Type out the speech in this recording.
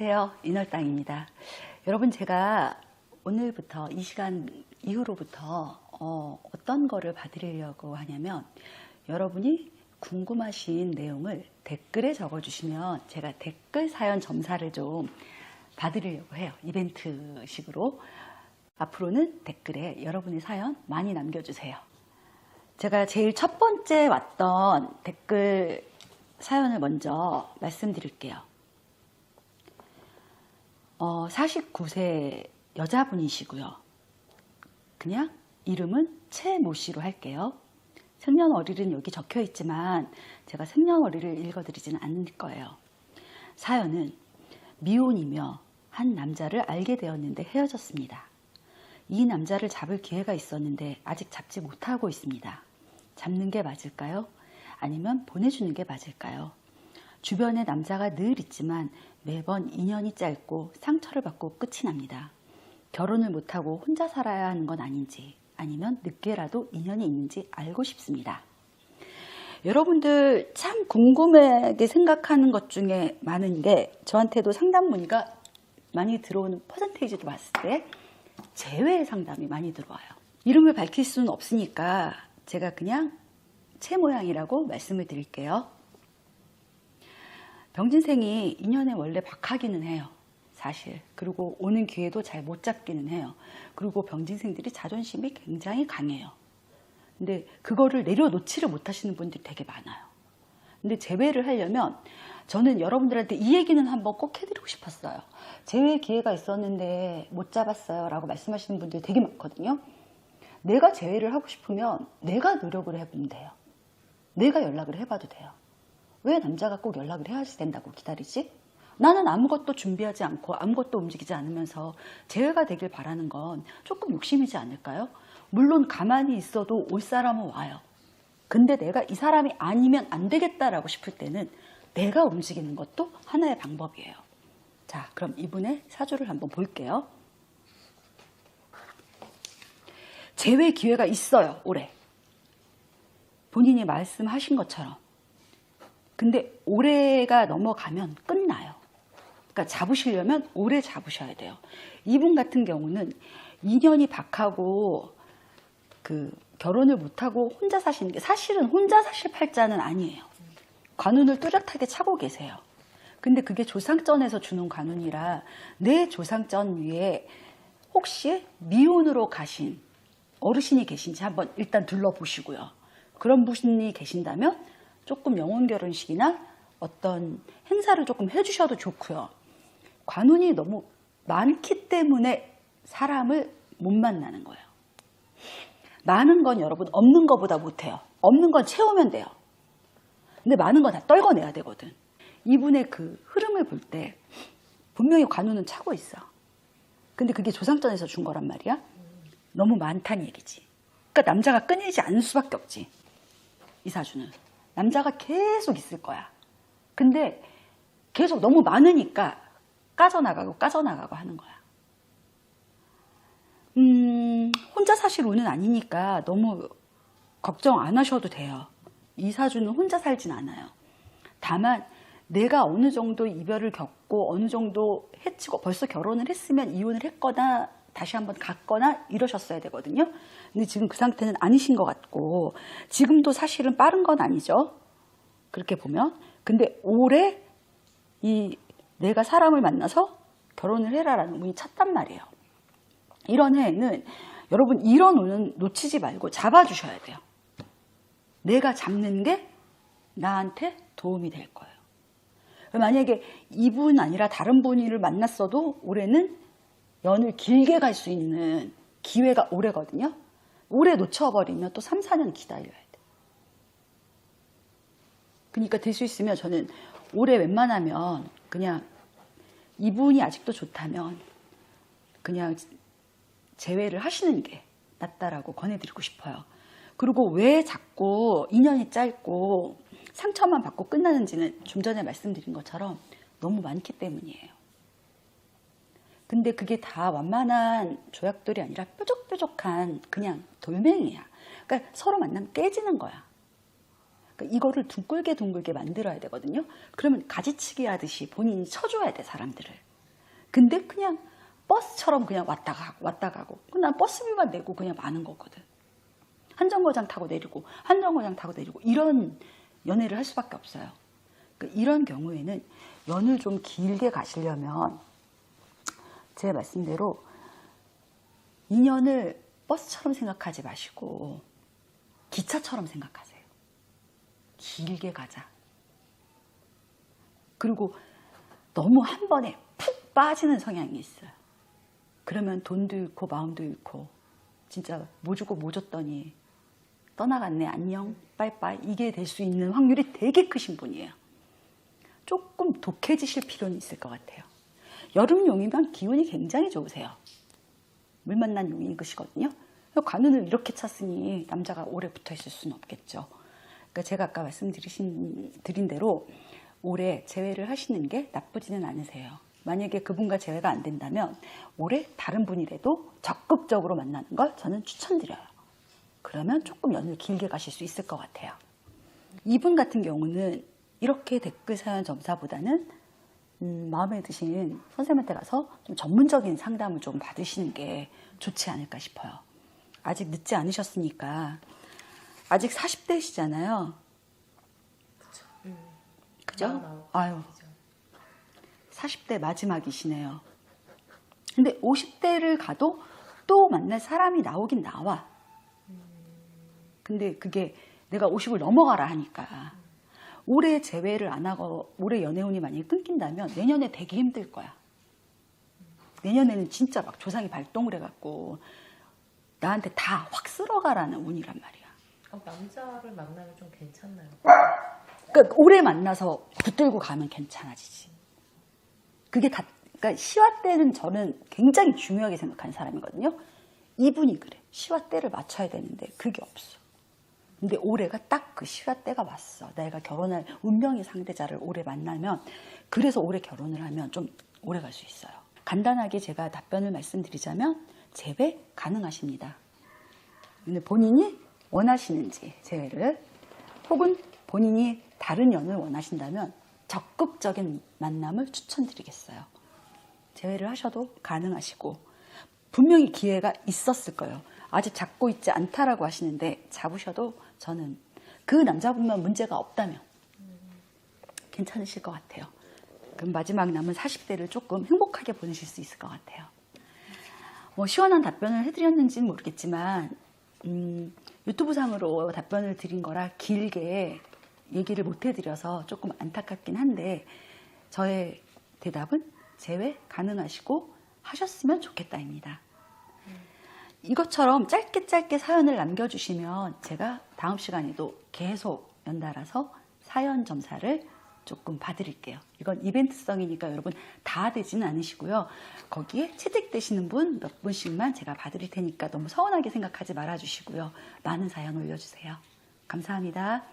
안녕하세요. 인월땅입니다. 여러분 제가 오늘부터 이 시간 이후로부터 어, 어떤 거를 봐드리려고 하냐면 여러분이 궁금하신 내용을 댓글에 적어주시면 제가 댓글 사연 점사를 좀 봐드리려고 해요. 이벤트식으로. 앞으로는 댓글에 여러분의 사연 많이 남겨주세요. 제가 제일 첫 번째 왔던 댓글 사연을 먼저 말씀드릴게요. 어, 49세 여자분이시고요. 그냥 이름은 최모 씨로 할게요. 생년월일은 여기 적혀 있지만 제가 생년월일을 읽어드리지는 않을 거예요. 사연은 미혼이며 한 남자를 알게 되었는데 헤어졌습니다. 이 남자를 잡을 기회가 있었는데 아직 잡지 못하고 있습니다. 잡는 게 맞을까요? 아니면 보내주는 게 맞을까요? 주변에 남자가 늘 있지만 매번 인연이 짧고 상처를 받고 끝이 납니다. 결혼을 못하고 혼자 살아야 하는 건 아닌지 아니면 늦게라도 인연이 있는지 알고 싶습니다. 여러분들 참 궁금하게 생각하는 것 중에 많은 게 저한테도 상담 문의가 많이 들어오는 퍼센테이지도 봤을 때 재외 상담이 많이 들어와요. 이름을 밝힐 수는 없으니까 제가 그냥 채 모양이라고 말씀을 드릴게요. 병진생이 인연에 원래 박하기는 해요. 사실. 그리고 오는 기회도 잘 못 잡기는 해요. 그리고 병진생들이 자존심이 굉장히 강해요. 근데 그거를 내려놓지를 못하시는 분들이 되게 많아요. 근데 재회를 하려면 저는 여러분들한테 이 얘기는 한번 꼭 해드리고 싶었어요. 재회 기회가 있었는데 못 잡았어요. 라고 말씀하시는 분들이 되게 많거든요. 내가 재회를 하고 싶으면 내가 노력을 해보면 돼요. 내가 연락을 해봐도 돼요. 왜 남자가 꼭 연락을 해야 된다고 기다리지? 나는 아무것도 준비하지 않고 아무것도 움직이지 않으면서 재회가 되길 바라는 건 조금 욕심이지 않을까요? 물론 가만히 있어도 올 사람은 와요. 근데 내가 이 사람이 아니면 안 되겠다라고 싶을 때는 내가 움직이는 것도 하나의 방법이에요. 자, 그럼 이분의 사주를 한번 볼게요. 재회 기회가 있어요, 올해. 본인이 말씀하신 것처럼. 근데 올해가 넘어가면 끝나요. 그러니까 잡으시려면 올해 잡으셔야 돼요. 이분 같은 경우는 2년이 박하고 그 결혼을 못하고 혼자 사시는 게 사실은 혼자 사실 팔자는 아니에요. 관운을 뚜렷하게 차고 계세요. 근데 그게 조상전에서 주는 관운이라 내 조상전 위에 혹시 미혼으로 가신 어르신이 계신지 한번 일단 둘러보시고요. 그런 분이 계신다면 조금 영혼 결혼식이나 어떤 행사를 조금 해주셔도 좋고요. 관운이 너무 많기 때문에 사람을 못 만나는 거예요. 많은 건 여러분 없는 것보다 못해요. 없는 건 채우면 돼요. 근데 많은 건 다 떨궈내야 되거든. 이분의 그 흐름을 볼 때 분명히 관우는 차고 있어. 근데 그게 조상전에서 준 거란 말이야. 너무 많다는 얘기지. 그러니까 남자가 끊이지 않을 수밖에 없지. 이 사주는. 남자가 계속 있을 거야. 근데 계속 너무 많으니까 까져나가고 까져나가고 하는 거야. 음, 혼자 사실 운은 아니니까 너무 걱정 안 하셔도 돼요. 이 사주는 혼자 살진 않아요. 다만 내가 어느 정도 이별을 겪고 어느 정도 해치고 벌써 결혼을 했으면 이혼을 했거나 다시 한번 갔거나 이러셨어야 되거든요. 근데 지금 그 상태는 아니신 것 같고 지금도 사실은 빠른 건 아니죠. 그렇게 보면. 근데 올해 이 내가 사람을 만나서 결혼을 해라라는 운이 찼단 말이에요. 이런 해에는 여러분 이런 운은 놓치지 말고 잡아주셔야 돼요. 내가 잡는 게 나한테 도움이 될 거예요. 만약에 이분 아니라 다른 분을 만났어도 올해는 연을 길게 갈 수 있는 기회가 올해거든요. 올해 놓쳐버리면 또 3, 4년 기다려야 돼. 그러니까 될 수 있으면 저는 올해 웬만하면 그냥 이분이 아직도 좋다면 그냥 제외를 하시는 게 낫다라고 권해드리고 싶어요. 그리고 왜 자꾸 인연이 짧고 상처만 받고 끝나는지는 좀 전에 말씀드린 것처럼 너무 많기 때문이에요. 근데 그게 다 완만한 조약돌이 아니라 뾰족뾰족한 그냥 돌멩이야. 그러니까 서로 만나면 깨지는 거야. 그러니까 이거를 둥글게 둥글게 만들어야 되거든요. 그러면 가지치기 하듯이 본인이 쳐줘야 돼 사람들을. 근데 그냥 버스처럼 그냥 왔다 가고 왔다 가고. 난 버스비만 내고 그냥 마는 거거든. 한 정거장 타고 내리고 한 정거장 타고 내리고 이런 연애를 할 수밖에 없어요. 그러니까 이런 경우에는 연을 좀 길게 가시려면 제 말씀대로 인연을 버스처럼 생각하지 마시고 기차처럼 생각하세요. 길게 가자. 그리고 너무 한 번에 푹 빠지는 성향이 있어요. 그러면 돈도 잃고 마음도 잃고 진짜 뭐 주고 뭐 줬더니 떠나갔네 안녕 빠이빠이 이게 될 수 있는 확률이 되게 크신 분이에요. 조금 독해지실 필요는 있을 것 같아요. 여름 용이면 기운이 굉장히 좋으세요. 물 만난 용이 것이거든요. 관운을 이렇게 찼으니 남자가 오래 붙어 있을 수는 없겠죠. 그러니까 제가 아까 말씀드린 드린 대로 올해 재회를 하시는 게 나쁘지는 않으세요. 만약에 그분과 재회가 안 된다면 올해 다른 분이라도 적극적으로 만나는 걸 저는 추천드려요. 그러면 조금 연을 길게 가실 수 있을 것 같아요. 이분 같은 경우는 이렇게 댓글 사연 점사보다는 음, 마음에 드신 선생님한테 가서 좀 전문적인 상담을 좀 받으시는 게 좋지 않을까 싶어요. 아직 늦지 않으셨으니까 아직 40대시잖아요. 그쵸. 음. 그죠? 나오고, 아유, 그죠. 40대 마지막이시네요. 근데 50대를 가도 또 만날 사람이 나오긴 나와. 근데 그게 내가 50을 넘어가라 하니까 올해 재회를 안 하고 올해 연애운이 만약에 끊긴다면 내년에 되게 힘들 거야. 내년에는 진짜 막 조상이 발동을 해갖고 나한테 다 확 쓸어가라는 운이란 말이야. 어, 남자를 만나면 좀 괜찮나요? 그러니까 오래 만나서 붙들고 가면 괜찮아지지. 그게 다, 그러니까 시와 때는 저는 굉장히 중요하게 생각하는 사람이거든요. 이분이 그래. 시와 때를 맞춰야 되는데 그게 없어. 근데 올해가 딱 그 시와 때가 왔어. 내가 결혼할 운명의 상대자를 올해 만나면 그래서 올해 결혼을 하면 좀 오래 갈 수 있어요. 간단하게 제가 답변을 말씀드리자면 재회 가능하십니다. 근데 본인이 원하시는지 재회를 혹은 본인이 다른 연을 원하신다면 적극적인 만남을 추천드리겠어요. 재회를 하셔도 가능하시고 분명히 기회가 있었을 거예요. 아직 잡고 있지 않다라고 하시는데 잡으셔도 저는 그 남자분만 문제가 없다면 괜찮으실 것 같아요. 그럼 마지막 남은 40대를 조금 행복하게 보내실 수 있을 것 같아요. 뭐 시원한 답변을 해드렸는지는 모르겠지만 음, 유튜브상으로 답변을 드린 거라 길게 얘기를 못 해드려서 조금 안타깝긴 한데 저의 대답은 재회 가능하시고 하셨으면 좋겠다입니다. 이것처럼 짧게 짧게 사연을 남겨주시면 제가 다음 시간에도 계속 연달아서 사연 점사를 조금 봐드릴게요. 이건 이벤트성이니까 여러분 다 되지는 않으시고요. 거기에 채택되시는 분 몇 분씩만 제가 봐드릴 테니까 너무 서운하게 생각하지 말아주시고요. 많은 사연 올려주세요. 감사합니다.